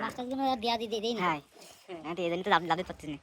মাছটার জন্য দেওয়া দিতে দেই না হ্যাঁ। হ্যাঁ এই জন্য তো লাভ লাভে পাচ্ছি না।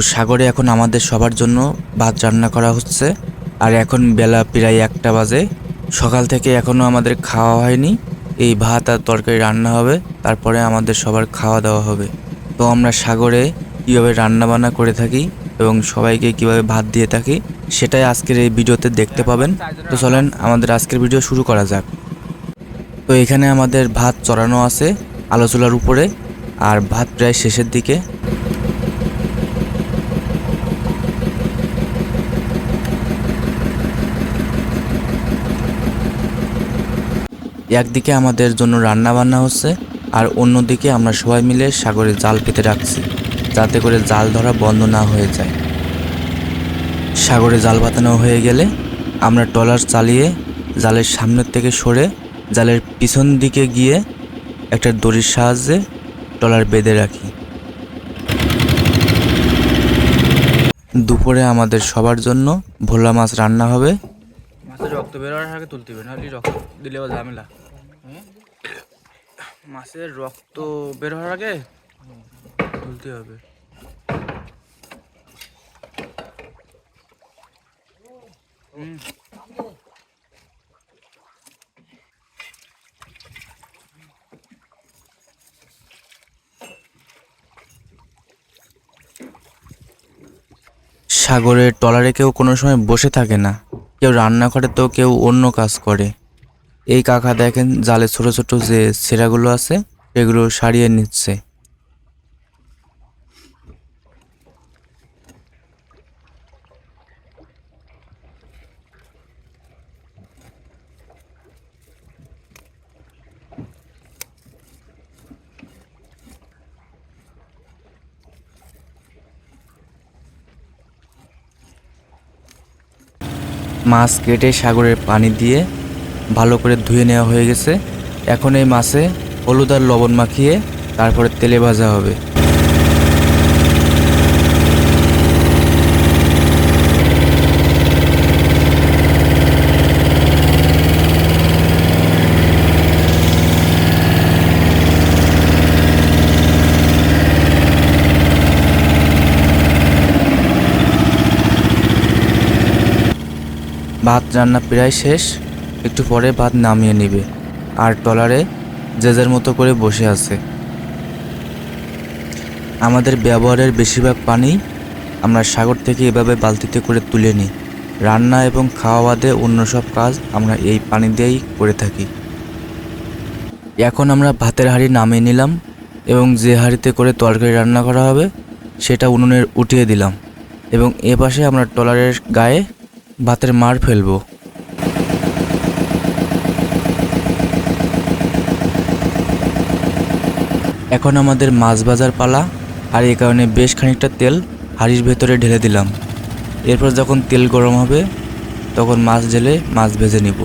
সাগরে এখন আমাদের সবার জন্য ভাত রান্না করা হচ্ছে। আর এখন বেলা প্রায় একটা বাজে। সকাল থেকে এখনও আমাদের খাওয়া হয়নি। এই ভাত আর তরকারি রান্না হবে, তারপরে আমাদের সবার খাওয়া দাওয়া হবে। তো আমরা সাগরে কীভাবে রান্না বান্না করে থাকি এবং সবাইকে কীভাবে ভাত দিয়ে থাকি, সেটাই আজকের এই ভিডিওতে দেখতে পাবেন। তো চলেন আমাদের আজকের ভিডিও শুরু করা যাক। তো এখানে আমাদের ভাত চড়ানো আছে আলো চুলার উপরে। আর ভাত প্রায় শেষের দিকে। একদিকে আমাদের জন্য রান্না বান্না হচ্ছে, আর অন্যদিকে আমরা সবাই মিলে সাগরে জাল পেতে রাখছি, যাতে করে জাল ধরা বন্ধ না হয়ে যায়। সাগরে জাল পাতানো হয়ে গেলে আমরা ট্রলার চালিয়ে জালের সামনের থেকে সরে জালের পিছন দিকে গিয়ে একটা দড়ির সাহায্যে ট্রলার বেঁধে রাখি। দুপুরে আমাদের সবার জন্য ভোলা মাছ রান্না হবে। মাছের রক্ত বের হওয়ার আগে তুলতে হবে, নাহলে রক্ত দিলেও ঝামেলা। মাছের রক্ত বের হওয়ার আগে তুলতে হবে। হুম। সাগরের ট্রলারে কেউ কোনো সময় বসে থাকে না। কেউ রান্না করে তো কেউ অন্য কাজ করে। এই কাকা দেখেন জালে ছোট ছোট যে ছেঁড়াগুলো আছে সেগুলো সারিয়ে নিচ্ছে। মাছ কেটে সাগরের পানি দিয়ে ভালো করে ধুয়ে নেওয়া হয়ে গেছে। এখন এই মাছে হলুদ আর লবণ মাখিয়ে তারপরে তেলে ভাজা হবে। ভাত, রান্না প্রায় শেষ। একটু পরে ভাত নামিয়ে নিবে, আর ট্রলারে যে যার মতো করে বসে আছে। আমাদের ব্যবহারের বেশিরভাগ পানি আমরা সাগর থেকে এভাবে বালতিতে করে তুলে নিই। রান্না এবং খাওয়া বাদে অন্য সব কাজ আমরা এই পানি দিয়েই করে থাকি। এখন আমরা ভাতের হাঁড়ি নামিয়ে নিলাম এবং যে হাঁড়িতে করে তরকারি রান্না করা হবে সেটা উনুনে উঠিয়ে দিলাম এবং এ পাশে আমরা ট্রলারের গায়ে ভাতের মার ফেলব। এখন আমাদের মাছ বাজার পালা, আর এই কারণে বেশ খানিকটা তেল হাঁড়ির ভেতরে ঢেলে দিলাম। এরপর যখন তেল গরম হবে, তখন মাছ ঢেলে মাছ ভেজে নিব।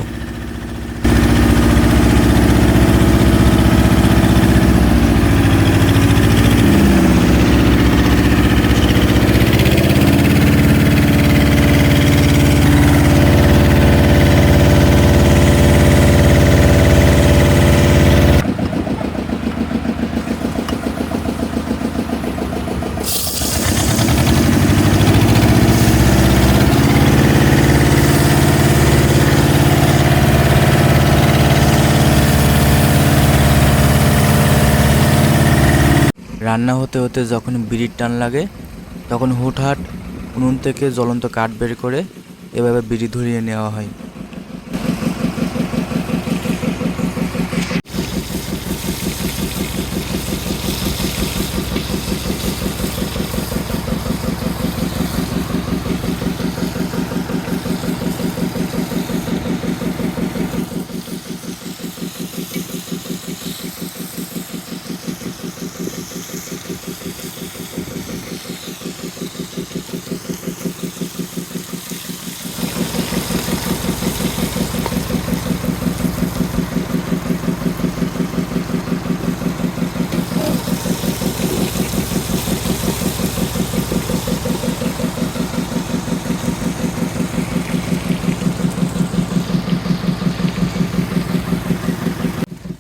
রান্না হতে হতে যখন বিড়ির টান লাগে, তখন হুটহাট উনুন থেকে জ্বলন্ত কাঠ বের করে এভাবে বিড়ি ধরিয়ে নেওয়া হয়।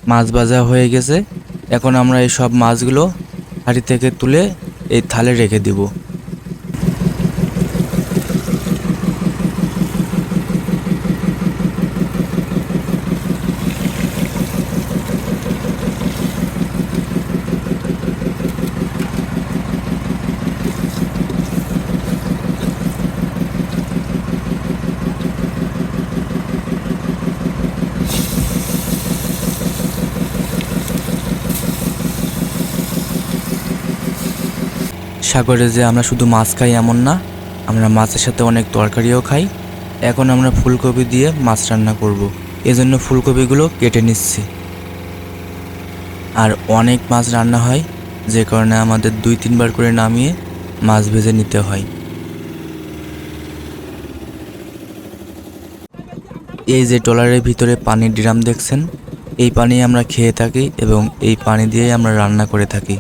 মাছ ভাজা হয়ে গেছে। এখন আমরা এই সব মাছগুলো হাঁড়ি থেকে তুলে এই থালে রেখে দিব। সাগরে যে আমরা শুধু মাছ খাই এমন না, আমরা মাছের সাথে অনেক তরকারিও খাই। এখন আমরা ফুলকপি দিয়ে মাছ রান্না করব। এজন্য ফুলকপিগুলো কেটে নিচ্ছি। আর অনেক মাছ রান্না হয়, যে কারণে আমাদের দুই তিনবার করে নামিয়ে মাছ ভেজে নিতে হয়। এই যে ট্রলারের ভিতরে পানির ড্রাম দেখছেন, এই পানি আমরা খেয়ে থাকি এবং এই পানি দিয়েই আমরা রান্না করে থাকি।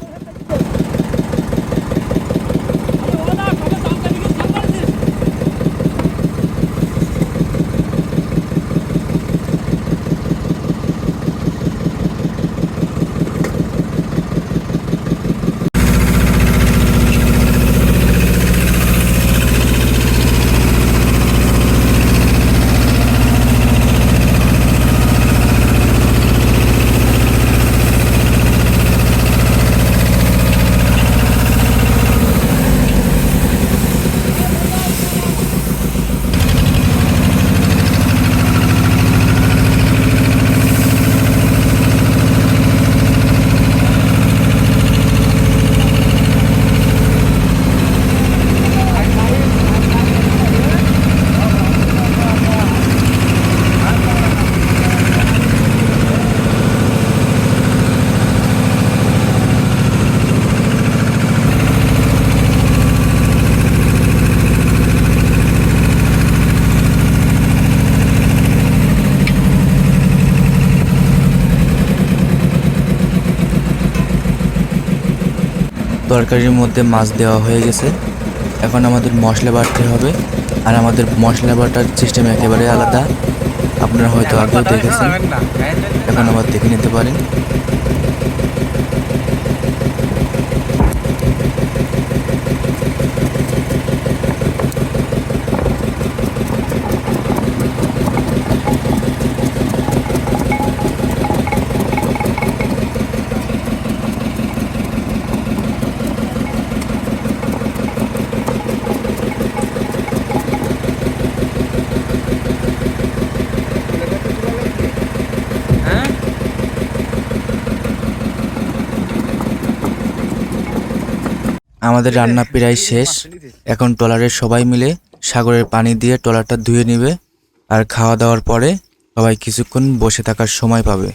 তরকারির মধ্যে মাছ দেওয়া হয়ে গেছে। এখন আমাদের মশলা বাটতে হবে। আর আমাদের মশলা বাটার সিস্টেম একেবারে আলাদা। আপনারা হয়তো আগেও দেখেছেন। এখন আবার দেখে নিতে পারেন। আমাদের রান্না প্রায় শেষ। এখন ট্রলারের সবাই মিলে সাগরের পানি দিয়ে ট্রলারটা ধুয়ে নেবে আর খাওয়া দাওয়ার পরে সবাই কিছুক্ষণ বসে থাকার সময় পাবে।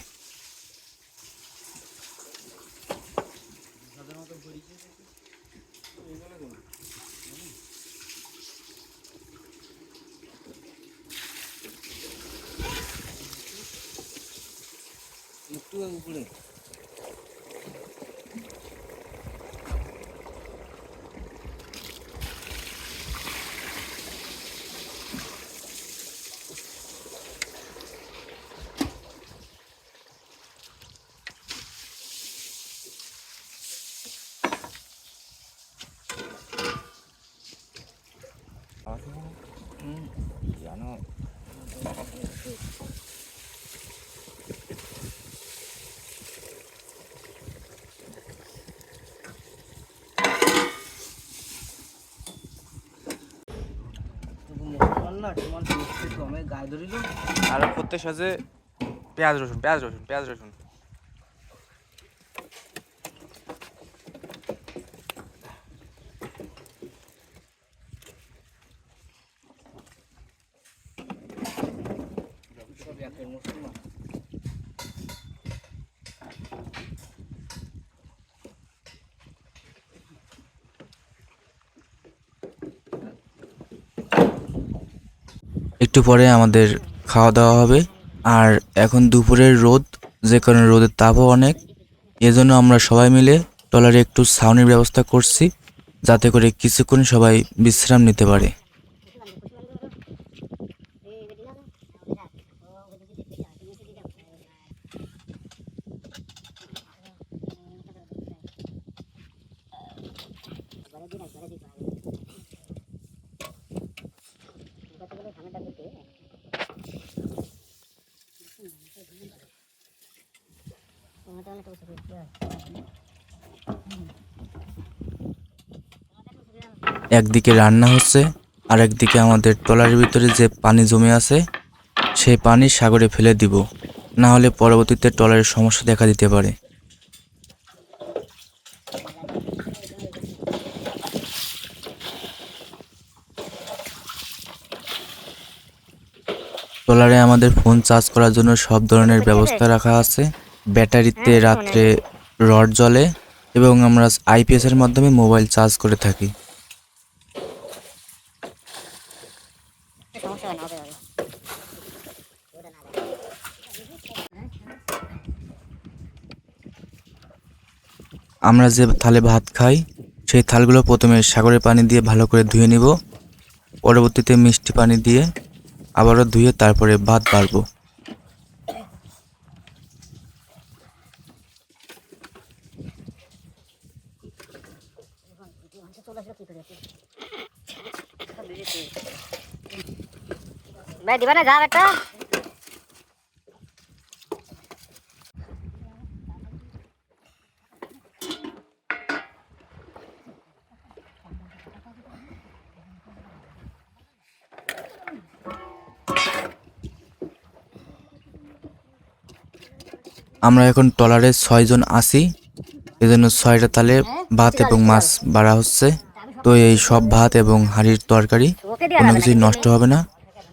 আর প্রত্যেক সাজে পেঁয়াজ রসুন পেঁয়াজ রসুন পেঁয়াজ রসুন। একটু পরে আমাদের খাওয়া দাওয়া হবে। আর এখন দুপুরের রোদ, যে কারণে রোদের তাপও অনেক। এজন্য আমরা সবাই মিলে টলারে একটু ছাউনির ব্যবস্থা করছি, যাতে করে কিছুক্ষণ সবাই বিশ্রাম নিতে পারে। একদিকে রান্না হচ্ছে আর একদিকে আমাদের ট্রলারের ভিতরে যে পানি জমে আছে, সেই পানি সাগরে ফেলে দিব। না হলে পরবর্তীতে ট্রলারের সমস্যা দেখা দিতে পারে। ট্রলারে আমাদের ফোন চার্জ করার জন্য সব ধরনের ব্যবস্থা রাখা আছে। ব্যাটারিতে রাত্রে রড জ্বলে এবং আমরা আইপিএস এর মাধ্যমে মোবাইল চার্জ করে থাকি। হয় আমরা যে থালে ভাত খাই সেই থালগুলো প্রথমে সাগরের পানি দিয়ে ভালো করে ধুয়ে নিব। পরবর্তীতে মিষ্টি পানি দিয়ে আবারও ধুয়ে তারপরে ভাত বাড়বো। ভাই দিবা না যার একটা আমরা এখন ট্রলারে ছয়জন আছি এজন্য ছয়টা তালে ভাত এবং মাছ বাড়া হচ্ছে। তো এই সব ভাত এবং হাঁড়ির তরকারি কোনো কিছুই নষ্ট হবে না।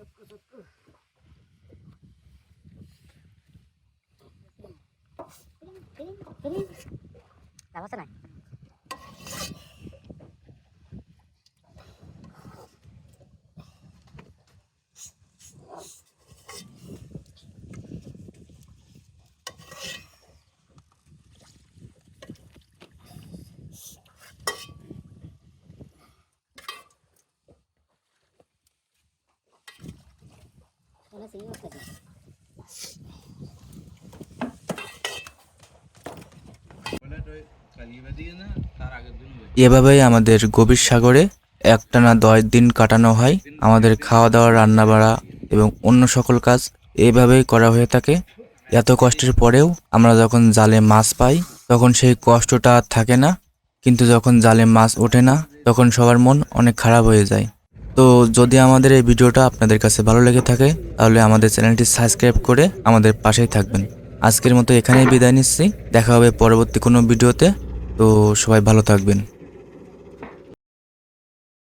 ওই যেটা কিনছি ওই রক্ত সত্যি সত্যি সত্যি লাভ এভাবেই আমাদের গভীর সাগরে একটানা দশ দিন কাটানো হয়। আমাদের খাওয়া দাওয়া রান্না বাড়া এবং অন্য সকল কাজ এইভাবেই করা হয়ে থাকে। এত কষ্টের পরেও আমরা যখন জালে মাছ পাই, তখন সেই কষ্টটা থাকে না। কিন্তু যখন জালে মাছ ওঠে না, তখন সবার মন অনেক খারাপ হয়ে যায়। তো যদি আমাদের এই ভিডিওটা আপনাদের কাছে ভালো লেগে থাকে, তাহলে আমাদের চ্যানেলটি সাবস্ক্রাইব করে আমাদের পাশেই থাকবেন। আজকের মতো এখানেই বিদায় নিচ্ছি। দেখা হবে পরবর্তী কোনো ভিডিওতে। তো সবাই ভালো থাকবেন।